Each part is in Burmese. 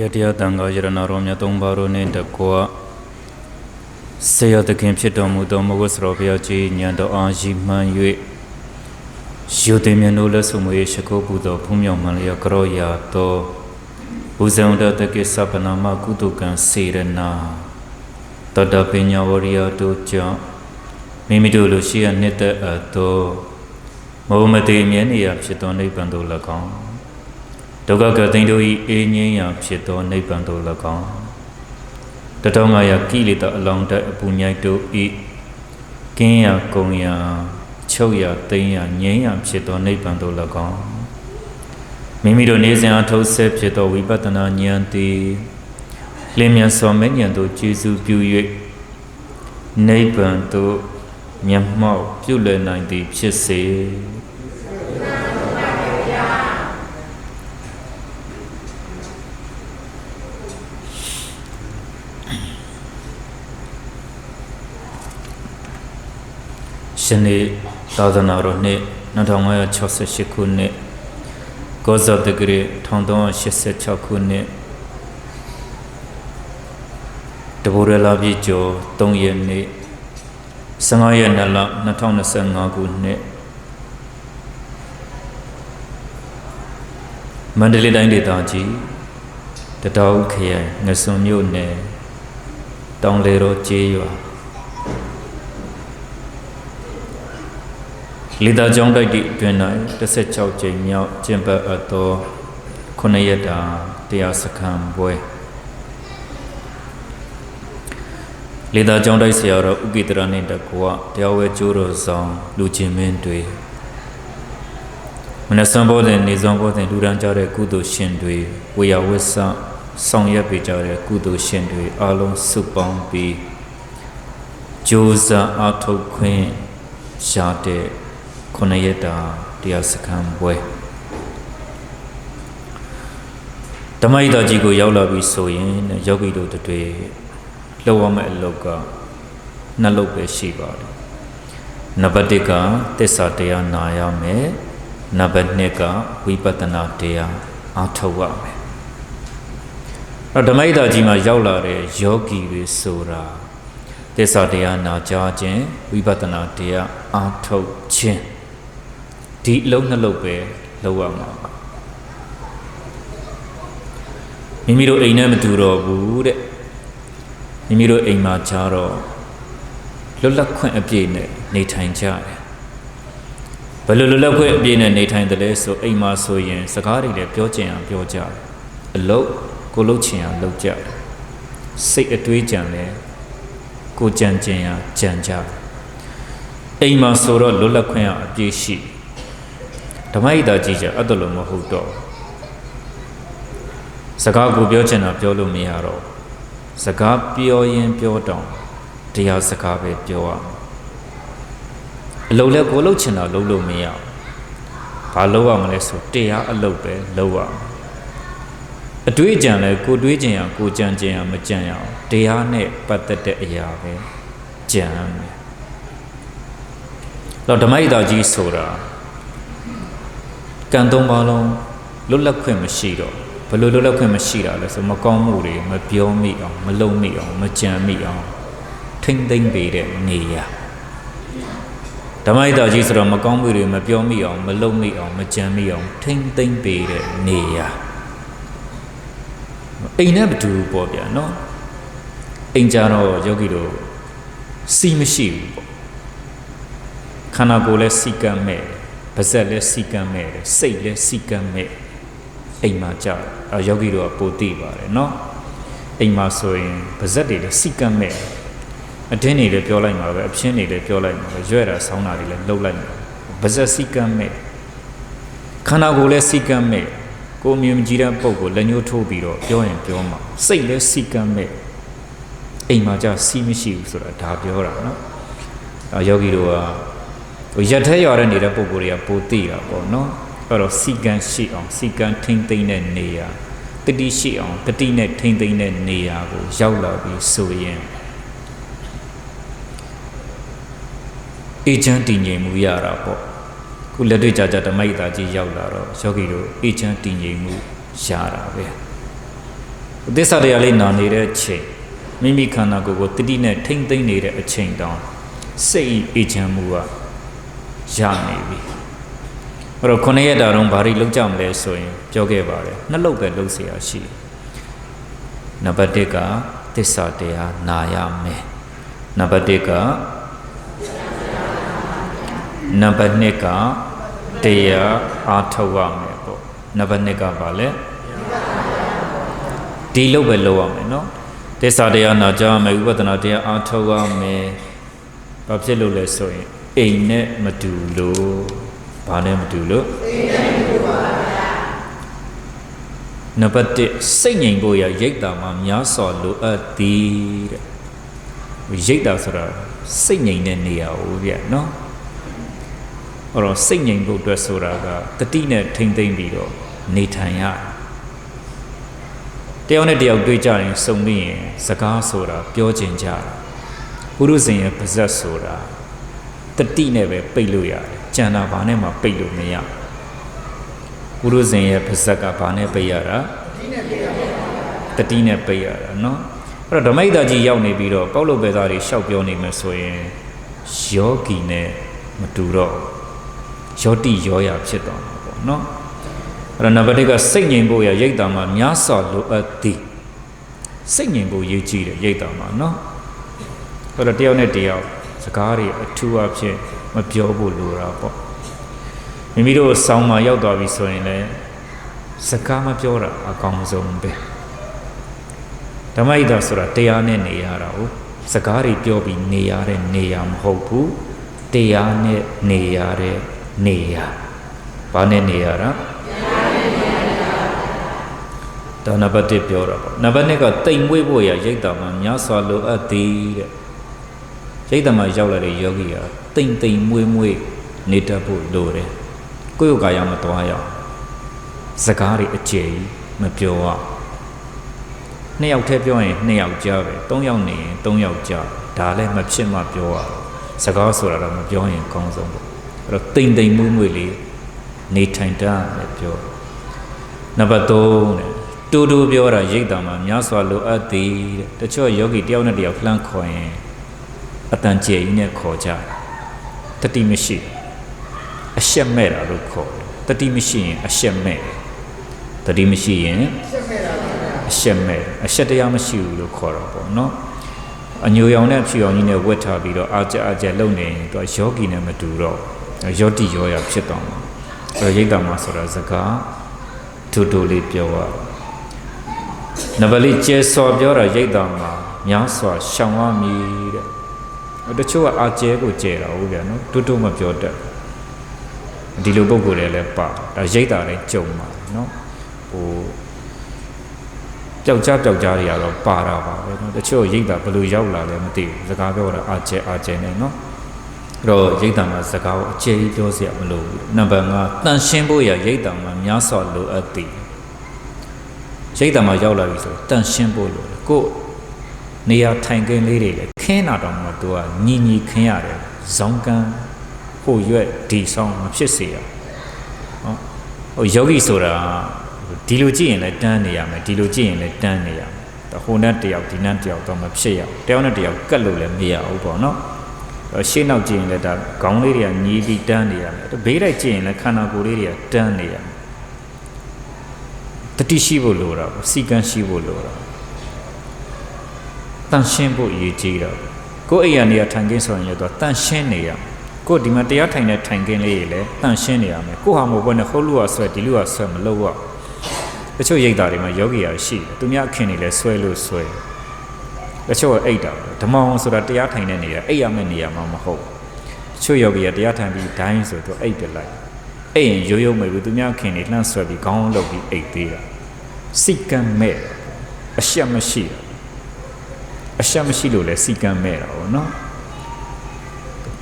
ရတရားတန်ခါယရဏတော်မြတ်သုံးပါးတို့နှင့်တကွဆေရသခင်ဖြစ်တော်မူသောမဟုတ်စရောဘုရားကြီးညံတော်အားရှိမှန်၍ယူတင်မြတ်တို့လက်ဆောင်မွေရှိခိုးပူသောဖူးမြောက်မှန်လျက်ကြောရာသောဘူဇံတတကိသဗ္ဗနာမကုတုကံစေရနာတတပညာဝရိယတို့ကြောင့်မိမိတို့လိုရှိရနှစ်သက်အပ်သောမုံမတိမြဲနေရာဖြစ်သောနိဗ္ဗာန်သို့၎င်း ဒုက္ခကသိန်းတို့၏အေးငြိမ်းရာဖြစ်သောနိဗ္ဗာန်သို့၎င်းတတောငါယကိလေသာအလောင်းတက်အပူညိုက်တို့ဤကင်းရာကုံရာချုပ်ရာသိမ်းရာငြိမ်းရာဖြစ်သောနိဗ္ဗာန်သို့၎င်းမိမိတို့နေစဉ်အထုတ်ဆက်ဖြစ်သောဝိပဿနာဉာဏ်သည်လင်းမြန်စွာမဲ့ဉာဏ်သို့ကျေစုပြု၍နိဗ္ဗာန်သို့မျက်မှောက်ပြုလည်နိုင်သည်ဖြစ်စေ ရှင်နေ့သာသနာတော်နှစ်2568ခုနှစ်ကောဇတက္ကရာ1386ခုနှစ်တဘောရလာပြည့်ကျော်3ရက်နေ့15ရက်နေ့လ2025ခုနှစ်မန္တလေးတိုင်းဒေသကြီးတတောက်ခရိုင်ငစွန်မြို့နယ်တောင်လေတော်ကျေးရွာ လေသာကျောင်းတိုက်တီအတွင်၌16ကြိမ်မြောက်ကျင့်ပတ်အပ်သော9ရက်တာတရားစခန်းပွဲလေသာကျောင်းတိုက်ဆရာတော်ဥပိတရနှင့်တကွတရားဝဲကျိုးတော်ဆောင်လူချင်းမင်းတွေမနစံဘောတဲ့နေဆောင်ဘောတဲ့လူရန်ကြတဲ့ကုသိုလ်ရှင်တွေဝေယဝစ္စဆောင်ရွက်ပေးကြတဲ့ကုသိုလ်ရှင်တွေအားလုံးစုပေါင်းပြီးကြိုးစားအားထုတ်ခွင့်ရှာတဲ့ ခုနှစ်ရက်တာတရားစခန်းပွဲဓမ္မဣဒကြီးကိုရောက်လာပြီဆိုရင်ယောဂီတို့တွေလောက်ရမယ့်အလုပ်ကနှစ်လုပ်ပဲရှိပါတယ်နံပါတ်1ကသစ္စာတရားနာရမယ်နံပါတ်2ကဝိပဿနာတရားအားထုတ်ရမယ်အဲ့ဓမ္မဣဒကြီးမှာရောက်လာတဲ့ယောဂီတွေဆိုတာသစ္စာတရားနာကြားခြင်းဝိပဿနာတရားအားထုတ်ခြင်း ဒီအလုံးနှလုံးပဲလောက်ရမှာပါမိမိတို့အိမ်နဲ့မတူတော့ဘူးတဲ့မိမိတို့အိမ်မှာခြားတော့လွတ်လပ်ခွင့်အပြည့်နဲ့နေထိုင်ကြတယ်ဘယ်လိုလွတ်လပ်ခွင့်အပြည့်နဲ့နေထိုင်တယ်လဲဆိုအိမ်မှာဆိုရင် စကားတွေလည်းပြောကျင်အောင်ပြောကြတယ်အလုပ်ကိုလုပ်ချင်အောင်လုပ်ကြတယ်စိတ်အတွေးကြံလဲကိုကြံကျင်အောင်ကြံကြတယ်အိမ်မှာဆိုတော့လွတ်လပ်ခွင့်အပြည့်ရှိ ဓမ္မဣဒကြီးကြအဲ့ဒါလိုမဟုတ်တော့စကားကိုပြောချင်တာပြောလို့မရတော့စကားပြောရင်ပြောတောင်တရားစကားပဲပြောရအလုံးလဲကိုလှုပ်ချင်တာလှုပ်လို့မရဘာလှုပ်ရမလဲဆိုတရားအလုပ်ပဲလှုပ်ရအတွေးကြံလဲကိုတွေးကြင်ရကိုကြံကြင်ရမကြံရအောင်တရားနဲ့ပတ်သက်တဲ့အရာပဲကြံမယ်တော့ဓမ္မဣဒကြီးဆိုတာ ကံသုံးပါလုံးလွတ်လပ်ခွင့်မရှိတော့ဘယ်လိုလွတ်လပ်ခွင့်မရှိတာလဲဆိုမကောင်းမှုတွေမပြောမိအောင်မလုံမိအောင်မကြံမိအောင်ထိမ့်သိမ့်ပေးတဲ့နေရာဓမ္မဣဒကြီးဆိုတော့မကောင်းမှုတွေမပြောမိအောင်မလုံမိအောင်မကြံမိအောင်ထိမ့်သိမ့်ပေးတဲ့နေရာအိမ်နဲ့မတူဘူးပေါ့ဗျာနော်အိမ်ကြတော့ယောဂီတို့စီမရှိဘူးပေါ့ခန္ဓာကိုယ်လည်းစီကံမဲ့ ပါဇက်လည်းစီကံမဲ့တယ်စိတ်လည်းစီကံမဲ့အိမ်မှာကြာအဲယောဂီတို့ကပိုသိပါတယ်เนาะအိမ်မှာဆိုရင်ပါဇက်တွေလည်းစီကံမဲ့အတင်းနေလည်းပြောလိုက်မှာပဲအဖြစ်နေလည်းပြောလိုက်မှာပဲရွဲ့တာဆောင်းတာတွေလည်းလှုပ်လိုက်မှာပါဇက်စီကံမဲ့ခန္ဓာကိုယ်လည်းစီကံမဲ့ကိုမြင်ကြည့်တဲ့ပုံကိုလက်ညှိုးထိုးပြီးတော့ပြောရင်ပြောမှာစိတ်လည်းစီကံမဲ့အိမ်မှာကြာစီမရှိဘူးဆိုတာဒါပြောတာเนาะအဲယောဂီတို့က ဟိုရက်ထဲရွာတဲ့နေတဲ့ပုံကိုယ်တွေကပိုသိတာပေါ့နော်အဲ့တော့စီကံရှိအောင်စီကံထိမ့်သိမ့်တဲ့နေရာတတိရှိအောင်တတိနဲ့ထိမ့်သိမ့်တဲ့နေရာကိုရောက်လာပြီးဆိုရင်အေချမ်းတည်ငြိမ်မှုရတာပေါ့ခုလက်တွေ့ကြကြဓမ္မိတာကြီးရောက်လာတော့ယောဂီတို့အေချမ်းတည်ငြိမ်မှုရတာပဲသစ္စာတရားလေးနာနေတဲ့အချိန်မိမိခန္ဓာကိုယ်ကိုတတိနဲ့ထိမ့်သိမ့်နေတဲ့အချိန်တောင်စိတ်အေးချမ်းမှုက ရနေပြီအဲ့တော့ခုနှစ်ရက်တာတော့ဘာတွေလုပ်ကြမလဲဆိုရင်ပြောခဲ့ပါတယ်နှစ်လုပ်ပဲလုပ်เสียရှိတယ်နံပါတ်1ကသစ္စာတရားနာရမယ်နံပါတ်1ကနံပါတ်2ကတရားအားထုတ်ရမယ်ပေါ့နံပါတ်2ကဘာလဲဒီလုပ်ပဲလုပ်ရမယ်เนาะသစ္စာတရားနာကြရမယ်ဥပဒနာတရားအားထုတ်ရမယ်ဘာဖြစ်လို့လဲဆိုရင် အိမ်နဲ့မတူလို့ဘာနဲ့မတူလို့အိမ်နဲ့မတူပါဗျာနံပါတ်1စိတ်ငြိမ်ဖို့ရရိတ်တာမှာများစွာလိုအပ်သည်တဲ့ရိတ်တာဆိုတာစိတ်ငြိမ်တဲ့နေရာကိုဗျာနော်အဲ့တော့စိတ်ငြိမ်ဖို့အတွက်ဆိုတာကတတိနဲ့ထိမ့်သိမ့်ပြီးတော့နေထိုင်ရတယောက်နဲ့တယောက်တွေ့ကြရင်စုံမိရင်စကားဆိုတာပြောကျင်ကြတာပုရုဇဉ်ရဲ့ပါဇက်ဆိုတာ တတိနဲ့ပဲပိတ်လို့ရတယ်ကြံတာဘာနဲ့မှပိတ်လို့မရပုရုဇဉ်ရဲ့ပါဇက်ကဘာနဲ့ပိတ်ရတာတတိနဲ့ပိတ်ရတာเนาะအဲ့တော့ဓမိတ်သားကြီးရောက်နေပြီးတော့ပေါက်လို့ပဲသားတွေရှောက်ပြောနေမယ်ဆိုရင်ယောဂီနဲ့မတူတော့ယောတိယောရဖြစ်သွားမှာပေါ့เนาะအဲ့တော့နံပါတ်1ကစိတ်ငြိမ်ဖို့ရရိတ်တာမှာများစွာလိုအပ်သည်စိတ်ငြိမ်ဖို့ရည်ကြည်တယ်ရိတ်တာမှာเนาะအဲ့တော့တယောက်နဲ့တယောက် စကားတွေအထူးအဖြစ်မပြောဖို့လိုတာပေါ့မိမိတို့ဆောင်းမှာရောက်သွားပြီဆိုရင်လည်းစကားမပြောတာအကောင်းဆုံးပဲဓမ္မဣဒဆိုတာတရားနဲ့နေရတာ哦စကားတွေပြောပြီးနေရတဲ့နေရာမဟုတ်ဘူးတရားနဲ့နေရတဲ့နေရာဘာနဲ့နေရတာဒါနံပါတ်1ပြောတာပေါ့နံပါတ်2ကတိမ်မွေးဖို့ရရိတ်တာမှာများစွာလိုအပ်သည်တဲ့ ရိတ်တာမှာရောက်လာတဲ့ယောဂီကတိမ်တိမ်မွေးမွေးနေတတ်ဖို့လိုတယ်ကိုယ်ယောဂါရမသွားရအောင်စကားတွေအကျယ်ကြီးမပြောရနှစ်ယောက်တည်းပြောရင်နှစ်ယောက်ကြားပဲသုံးယောက်နေရင်သုံးယောက်ကြားဒါလည်းမဖြစ်မှပြောရစကားဆိုတာတော့မပြောရင်ကောင်းဆုံးပေါ့အဲ့တော့တိမ်တိမ်မွေးမွေးလေးနေထိုင်တတ်တယ်ပြောနံပါတ်3တဲ့တူတူပြောတာရိတ်တာမှာများစွာလိုအပ်သည်တဲ့တချို့ယောဂီတယောက်နဲ့တယောက်လှမ်းခေါ်ရင် အတန်ကျယ်ကြီးနဲ့ခေါ်ကြတတိမရှိအရှက်မဲ့တာလို့ခေါ်တယ်တတိမရှိရင်အရှက်မဲ့တတိမရှိရင်အရှက်မဲ့အရှက်တရားမရှိဘူးလို့ခေါ်တော့ပေါ့နော်အညိုရောင်နဲ့ဖြူရောင်ကြီးနဲ့ဝတ်ထားပြီးတော့အာကြအာကြလုံနေရင်သူကယောဂီနဲ့မတူတော့ယောတိယောရဖြစ်သွားမှာအဲရိတ်တာမှာဆိုတာစကားတူတူလေးပြောရနဗလိကျေစော်ပြောတာရိတ်တာမှာများစွာရှောင်ရမည်တဲ့ တချို့ကအာကျဲကိုကျဲတာဟုတ်ဗျာနော်တူတူမပြောတတ်ဒီလိုပုံကိုယ်တွေလည်းပါဒါရိတ်တာလည်းကြုံပါနော်ဟိုပျောက်ကြားပျောက်ကြားတွေကတော့ပါတာပါပဲနော်တချို့ရိတ်တာဘယ်လိုရောက်လာလဲမသိဘူးစကားပြောတာအာကျဲအာကျဲနေနော်အဲ့တော့ရိတ်တာမှာစကားကိုအကျယ်ကြီးပြောစရာမလိုဘူးနံပါတ်5တန်ရှင်းဖို့ရရိတ်တာမှာများစွာလိုအပ်သည်ရိတ်တာမှာရောက်လာပြီဆိုတန်ရှင်းဖို့လိုတယ်ကိုနေရာထိုင်ခင်းလေးတွေလည်း ခင်းတာတောင်မှသူကညီညီခင်းရတယ်ဇောင်းကန်းဟိုရွက်ဒီဆောင်မဖြစ်စေရနော်ဟိုယောဂီဆိုတာဒီလိုကြည့်ရင်လည်းတန်းနေရမယ်ဒီလိုကြည့်ရင်လည်းတန်းနေရမယ်ဟိုနဲ့တယောက်ဒီနဲ့တယောက်တော့မဖြစ်ရအောင်တယောက်နဲ့တယောက်ကတ်လို့လည်းမရဘူးပေါ့နော်ရှေ့နောက်ကြည့်ရင်လည်းဒါခေါင်းလေးတွေကညီးပြီးတန်းနေရမယ်ဘေးတိုက်ကြည့်ရင်လည်းခန္ဓာကိုယ်လေးတွေကတန်းနေရမယ်တတိရှိဖို့လိုတာပေါ့စီကံရှိဖို့လိုတာ တန်ရှင်းဖို့အရေးကြီးတော့ကိုယ်အိမ်ရနေရထိုင်ခင်းဆိုရင်လည်းတော့တန်ရှင်းနေရကိုယ်ဒီမှာတရားထိုင်တဲ့ထိုင်ခင်းလေးတွေလည်းတန်ရှင်းနေရမယ်ကိုယ်ဟာမဟုတ်ဘဲနဲ့ဟုတ်လူကဆွဲဒီလူကဆွဲမလုပ်ရတချို့ရိတ်တာတွေမှာယောဂီရရှိတယ်သူများခင်တွေလည်းဆွဲလို့ဆွဲတချို့ကအိတ်တာဓမ္မအောင်ဆိုတာတရားထိုင်တဲ့နေရာအိတ်ရမယ့်နေရာမှာမဟုတ်တချို့ယောဂီရတရားထိုင်ပြီးဒိုင်းဆိုတော့အိတ်ပြလိုက်အိတ်ရင်ရိုးရိုးမဲ့ဘူးသူများခင်တွေလှမ်းဆွဲပြီးခေါင်းလုပ်ပြီးအိတ်သေးတာစိတ်ကံမဲ့အရှက်မရှိတာ အရှက်မရှိလို့လဲစီကံမဲ့တာပေါ့နော်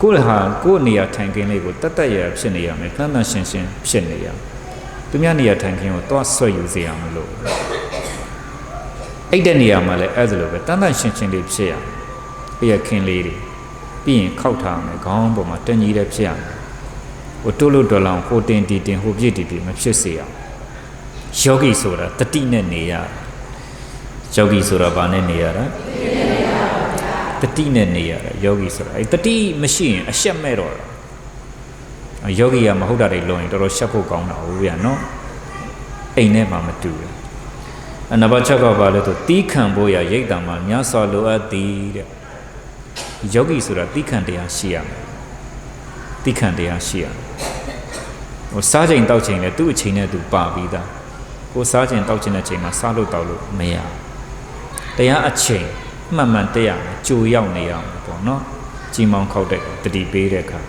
ကိုယ်ဟာကိုယ်နေရာထိုင်ခင်းလေးကိုတတ်တတ်ရဖြစ်နေရမယ်တန်တန်ရှင်းရှင်းဖြစ်နေရသူများနေရာထိုင်ခင်းကိုသွားဆွဲယူစေရမလို့အဲ့တဲ့နေရာမှာလည်းအဲ့ဒါလိုပဲတန်တန်ရှင်းရှင်းလေးဖြစ်ရပြရခင်းလေးတွေပြီးရင်ခောက်ထားမယ်ခေါင်းပေါ်မှာတညီတဲ့ဖြစ်ရမယ်ဟိုတိုးလို့တော်လောင်ဟိုတင်တီတင်ဟိုပြည့်တီတီမဖြစ်စေရယောဂီဆိုတာတတိနဲ့နေရယောဂီဆိုတာဘာနဲ့နေရတာ တတိနဲ့နေရတာယောဂီဆိုတာအဲတတိမရှိရင်အရှက်မဲ့တော့တာယောဂီကမဟုတ်တာတွေလွန်ရင်တော်တော်ရှက်ဖို့ကောင်းတာဟုတ်ဗျာနော်အိမ်နဲ့မှမတူဘူးအနဘချက်ကပါလဲဆိုတီးခံဖို့ရရိတ်တံမှာမြတ်စွာလိုအပ်သည်တဲ့ယောဂီဆိုတာတီးခံတရားရှိရမယ်တီးခံတရားရှိရမယ်ဟိုစားချိန်တောက်ချိန်လဲသူ့အချိန်နဲ့သူပါပြီးသားကိုစားချိန်တောက်ချိန်တဲ့ချိန်မှာစားလို့တောက်လို့မရတရားအချိန် မှန်မှန်တက်ရမယ်ကြိုရောက်နေရမယ်ပေါ့နော်ကြီးမောင်းခောက်တဲ့တတိပေးတဲ့အခါ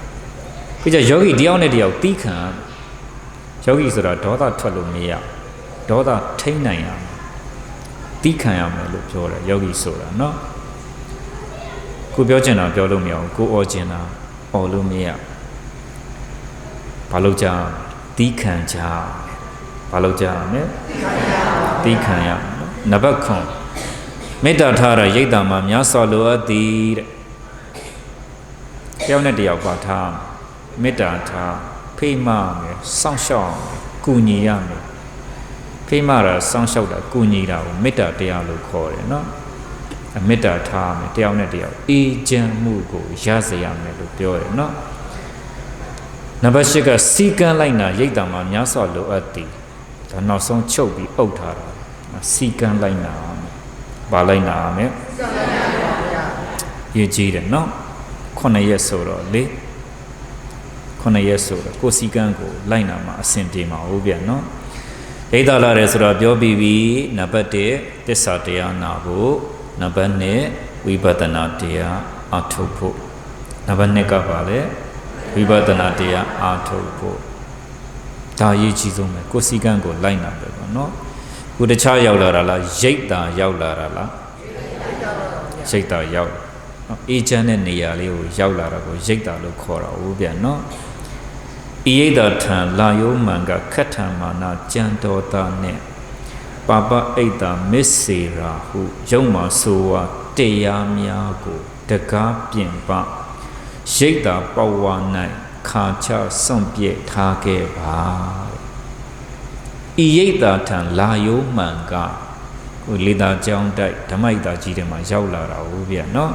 ပြီးကြယောဂီတယောက်နဲ့တယောက်တီးခံယောဂီဆိုတာဒေါသထွက်လို့မရဒေါသထိန်းနိုင်ရမယ်တီးခံရမယ်လို့ပြောတယ်ယောဂီဆိုတာနော်ကိုပြောချင်တာပြောလို့မရဘူးကိုអော်ချင်တာអော်လို့မရဘာလို့ကြာတီးခံကြဘာလို့ကြာမလဲတီးခံရနော်နံပါတ်9 မေတ္တာထားရရိတ်တာမှာများစွာလိုအပ်သည်တဲ့တယောက်နဲ့တယောက်ပါထားမေတ္တာထားဖိမမယ်စောင့်ရှောက်မယ်ကုညီရမယ်ဖိမတာစောင့်ရှောက်တာကုညီတာကိုမေတ္တာတရားလို့ခေါ်တယ်နော်အမေတ္တာထားမယ်တယောက်နဲ့တယောက်အေးချမ်းမှုကိုရစေရမယ်လို့ပြောတယ်နော်နံပါတ်၈ကစီကံလိုက်နာရိတ်တံမှာများစွာလိုအပ်သည်ဒါနောက်ဆုံးချုပ်ပြီးအုပ်ထားတာစီကံလိုက်နာ ပါလိုက်နာမယ်ရေးကြည့်တယ်နော်ခုနှစ်ရက်ဆိုတော့လေခုနှစ်ရက်ဆိုတော့ကိုစီကံကိုလိုက်နာမှာအဆင်ပြေမှာဟုတ်ပြန်နော်ဒိဋ္ဌလာတယ်ဆိုတော့ပြောပြီးပြီနံပါတ်1သစ္စာတရားနာဖို့နံပါတ်2ဝိပဿနာတရားအထုတ်ဖို့နံပါတ်2ကပါလေဝိပဿနာတရားအထုတ်ဖို့ဒါအရေးကြီးဆုံးပဲကိုစီကံကိုလိုက်နာပဲပေါ့နော် ကိုတခြားရောက်လာတာလားရိတ်တာရောက်လာတာလားရိတ်တာရောက်နော်အေဂျင့်တဲ့နေရာလေးကိုရောက်လာတာကိုရိတ်တာလို့ခေါ်တာဟုတ်ပြန်နော်ဤရိတ်တာထံလာယောမံကခက်ထံမာနာကြံတော်တာနဲ့ပါပအိတ်တာမစ္စေရာဟုယုံမှာဆိုဝါတရားများကို တကားပြင်ပရိတ်တာပဝါ၌ခါချစွန့်ပြဲထားခဲ့ပါ ဤရိတ်တာထံလာယောမှန်ကကိုလေတာကြောင်းတိုက်ဓမ္မိတာကြီးထဲမှာရောက်လာတာဟုတ်ဗျာနော်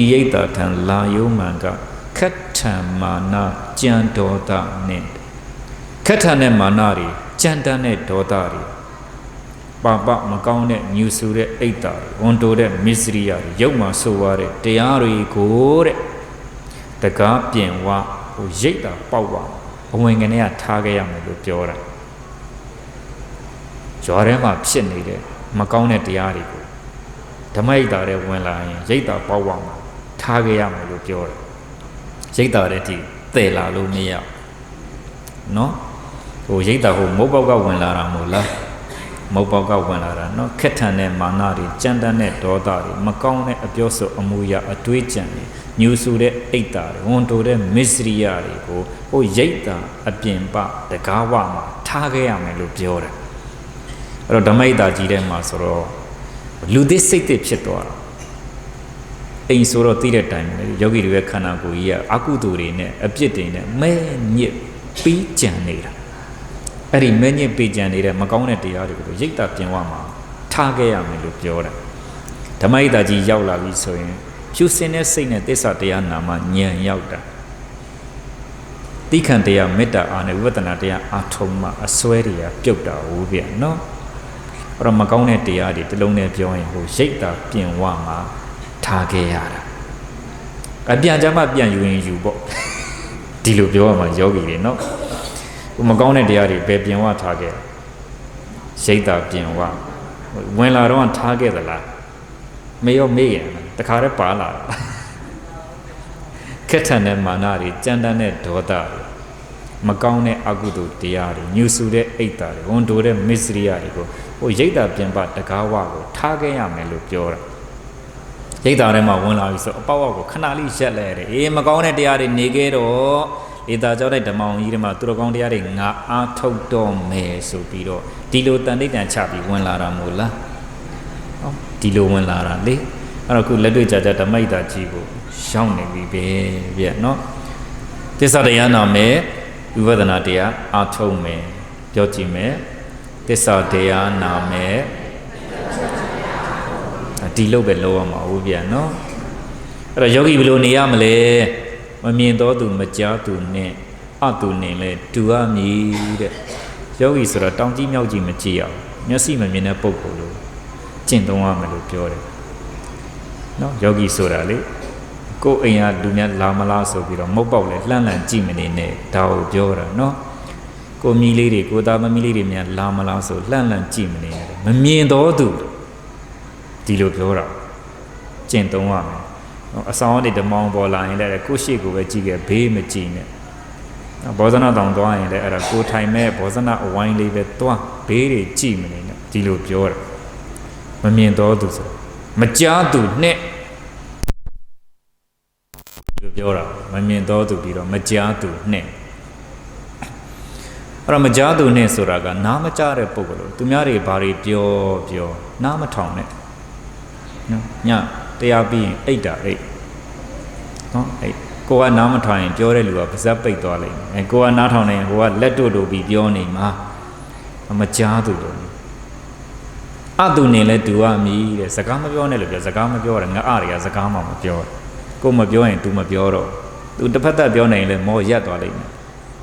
ဤရိတ်တာထံလာယောမှန်ကခက်ထံမာနကြံဒေါသနဲ့ခက်ထံနဲ့မာနတွေကြံတန်းတဲ့ဒေါသတွေပါပမကောင်းတဲ့ညူဆူတဲ့အိတ်တာတွေဝန်တိုတဲ့မစ္စရိယတွေရုပ်မှဆိုရတဲ့တရားတွေကိုတဲ့တကားပြင်ဝဟိုရိတ်တာပေါက်ပါအဝင်ကနေကထားခဲ့ရမယ်လို့ပြောတာ ရွာထဲမှာဖြစ်နေတဲ့မကောင်းတဲ့တရားတွေကိုဓမ္မရိတ်တာတဲ့ဝင်လာရင်ရိတ်တာပေါက်ပါမှာထားခဲ့ရမယ်လို့ပြောတယ်ရိတ်တာတဲ့ဒီတည်လာလို့မရနော်ဟိုရိတ်တာဟိုမုတ်ပေါက်ကဝင်လာတာမို့လားမုတ်ပေါက်ကဝင်လာတာနော်ခက်ထန်တဲ့မာနတွေကြမ်းတမ်းတဲ့ဒေါသတွေမကောင်းတဲ့အပြောဆိုအမူအရာအတွေးကြံတွေညူဆူတဲ့အိတ်တာတွေဝန်တိုတဲ့မစ္စရိယတွေကိုဟိုရိတ်တာအပြင်ပတကားဝမှာထားခဲ့ရမယ်လို့ပြောတယ် အဲ့တော့ဓမ္မိတာကြီးထဲမှာဆိုတော့လူသစ်စိတ်သစ်ဖြစ်သွားတာအိမ်ဆိုတော့သိတဲ့တိုင်ပဲယောဂီတွေရဲ့ခန္ဓာကိုယ်ကြီးကအကုသိုလ်တွေနဲ့အပြစ်တွေနဲ့မဲညစ်ပြီးကြံနေတာအဲ့ဒီမဲညစ်ပြီးကြံနေတဲ့မကောင်းတဲ့တရားတွေကိုရိတ်တာပြင်ဝမှာထားခဲ့ရမယ်လို့ပြောတာဓမ္မိတာကြီးရောက်လာပြီဆိုရင်ဖြူစင်တဲ့စိတ်နဲ့သစ္စာတရားနာမှဉာဏ်ရောက်တာတိခန့်တရားမေတ္တာအာနဲ့ဝိပဿနာတရားအာထုံမှအစွဲတွေကပြုတ်တာဟုတ်ပြန်နော် အဲ့တော့မကောင်းတဲ့တရားတွေတလုံးနဲ့ပြောရင်ဟိုရိတ်တာပြင်ဝမှာထားခဲ့ရတာအပြန်ကြမှာပြန်ယူရင်ယူပေါ့ဒီလိုပြောရမှာယောဂီတွေနော်ဟိုမကောင်းတဲ့တရားတွေဘယ်ပြင်ဝထားခဲ့ရိတ်တာပြင်ဝဝင်လာတော့ထားခဲ့သလားမေရောမေးရင်တခါတည်းပါလာတာခက်ထန်တဲ့မာနတွေကြမ်းတမ်းတဲ့ဒေါသတွေ မကောင်းတဲ့အကုသိုလ်တရားတွေညှူဆူတဲ့အိတ်တာတွေဝန်တိုတဲ့မစ္စရိယတွေကိုဟိုရိတ်တာပြင်ပတကားဝကိုထားခဲ့ရမယ်လို့ပြောတာရိတ်တာထဲမှာဝင်လာပြီဆိုအပေါက်အကိုခဏလေးရက်လဲရတယ်အေးမကောင်းတဲ့တရားတွေနေခဲ့တော့ဧတာကြောတဲ့ဓမ္မအောင်ကြီးတွေမှာသူတော်ကောင်းတရားတွေငါအားထုတ်တော့မယ်ဆိုပြီးတော့ဒီလိုတန်တိတ်တန်ချပြီးဝင်လာတာမို့လားဟောဒီလိုဝင်လာတာလေအဲ့တော့ခုလက်တွေ့ကြကြဓမ္မိတာကြီးကိုရှောင်းနေပြီပဲဗျနော်သစ္စာတရားနာမယ် ဝိပဿနာတရားအာထုံမယ်ပြောကြည့်မယ်သစ္စာတရားနာမယ်ဝဒီလောက်ပဲလောက်ရမှာဟုတ်ပြန်နော်အဲ့တော့ယောဂီဘယ်လိုနေရမလဲမမြင်တော့သူမကြားသူနဲ့အသူနဲ့လဲတူရမည်တဲ့ယောဂီဆိုတော့တောင်ကြီးမြောက်ကြီးမကြည့်အောင်မျက်စိမမြင်တဲ့ပုံကိုယ်လို့ကျင့်သုံးရမယ်လို့ပြောတယ်နော်ယောဂီဆိုတာလေ ကိုယ်အိမ်ကလူများလာမလားဆိုပြီးတော့မုတ်ပေါက်လဲလှမ်းလှမ်းကြည့်မနေနဲ့ဒါကိုပြောတာနော်ကိုမီလေးတွေကိုသားမမီလေးတွေများလာမလားဆိုလှန့်လှန့်ကြည့်မနေရတယ်မမြင်တော့သူဒီလိုပြောတာကျင့်သုံးရမယ်နော်အဆောင်ကနေဓမ္မောင်ပေါ်လာရင်လည်းကိုရှိကိုပဲကြည့်ခဲ့ဘေးမကြည့်နဲ့နော်ဘောဇနာတောင်သွားရင်လည်းအဲ့ဒါကိုထိုင်မဲ့ဘောဇနာအဝိုင်းလေးပဲသွားဘေးတွေကြည့်မနေနဲ့ဒီလိုပြောတာမမြင်တော့သူဆိုမကြားသူနဲ့ဒီလို ပြောတာမမြင်တော့သူပြီးတော့မကြားသူနဲ့အဲ့တော့မကြားသူနဲ့ဆိုတာကနားမကြားတဲ့ပုဂ္ဂိုလ်လို့သူများတွေဘာတွေပြောပြောနားမထောင်နဲ့နော်ညတရားပြီးရင်အိတ်တာအိတ်နော်အိတ်ကိုကနားမထောင်ရင်ပြောတဲ့လူကပါဇက်ပိတ်သွားလိမ့်မယ်အဲကိုကနားထောင်နေရင်ကိုကလက်တို့တို့ပြီးပြောနေမှာမကြားသူလို့အတူနေလဲတူရမည်တဲ့စကားမပြောနဲ့လို့ပြောစကားမပြောရတယ်ငါအတွေကစကားမှမပြော ကိုမပြောရင် तू မပြောတော့ तू တစ်ဖက်သက်ပြောနေရင်လည်းမောရက်သွားလိမ့်မယ်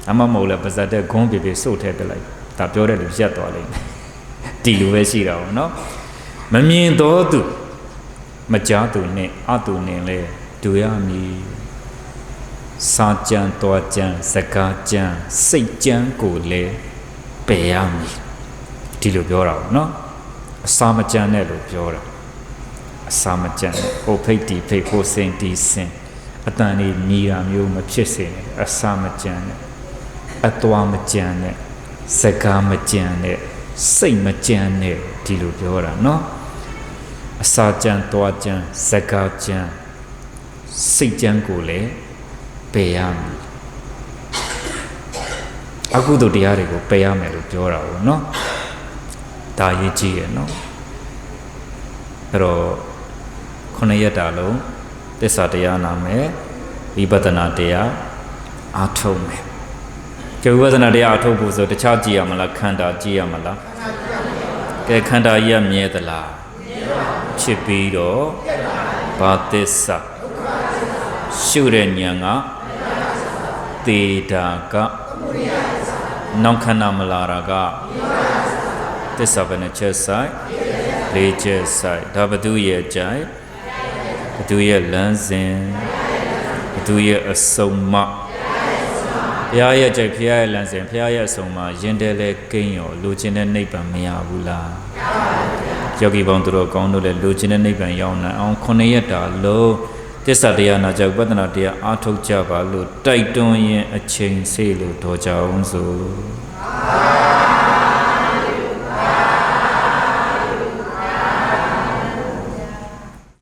အမမဟုတ်လဲပါဇက်တဲ့ဂုံးပြပြစုတ်ထဲပစ်လိုက်ဒါပြောတဲ့လူရက်သွားလိမ့်မယ်ဒီလိုပဲရှိတာပေါ့နော်မမြင်တော့သူမကြားသူနဲ့အသူနဲ့လဲတူရမည်စာကြံတော်ကြံစကားကြံစိတ်ကြံကိုလဲပယ်ရမည်ဒီလိုပြောတာပေါ့နော်အစာမကြံနဲ့လို့ပြောတာ အစာမကြံနဲ့ဟိုဖိတ်တီဖိတ်ဟိုစင်တီစင်အတန်လေးမြည်တာမျိုးမဖြစ်စေနဲ့အစာမကြံနဲ့ အသွားမကြံနဲ့စကားမကြံနဲ့စိတ်မကြံနဲ့ဒီလိုပြောတာเนาะအစာကြံသွားကြံစကားကြံစိတ်ကြံကိုလည်းပယ်ရမယ်အကုသိုလ်တရားတွေကိုပယ်ရမယ်လို့ပြောတာပေါ့เนาะဒါရေးကြည့်ရเนาะအဲ့တော့ ခொနရက်တာလုံးသစ္စာတရားနာမယ်ဝိပဿနာတရားအားထုတ်မယ်ကဲဝိပဿနာတရားအထုတ်ဖို့ဆိုတခြားကြည့်ရမလားခန္ဓာကြည့်ရမလားကဲခန္ဓာကြီးကမြဲသလားဖြစ်ပြီးတော့ဘာသစ္စာရှုတဲ့ဉာဏ်ကသေတာကနောက်ခန္ဓာမလာတာကသစ္စာဘယ်နှချက်ဆိုင်လေးချက်ဆိုင်ဒါဘသူရဲ့ကြိုင် ဘသူရဲ့လမ်းစဉ်ဘသူရဲ့အစုံမဘုရားရဲ့ကြိုက်ဘုရားရဲ့လမ်းစဉ်ဘုရားရဲ့အဆုံးမှာရင်တဲလဲကိန်းရောလိုချင်တဲ့နိဗ္ဗာန်မရဘူးလားမရပါဘူးယောဂီပေါင်းသူတော်ကောင်းတို့လည်းလိုချင်တဲ့နိဗ္ဗာန်ရောက်နိုင်အောင်ခုနှစ်ရက်တာလုံးတစ္ဆာတရားနာကြဥပဒနာတရားအားထုတ်ကြပါလို့တိုက်တွန်းရင်အချိန်စေလို့တော်ကြအောင်ဆို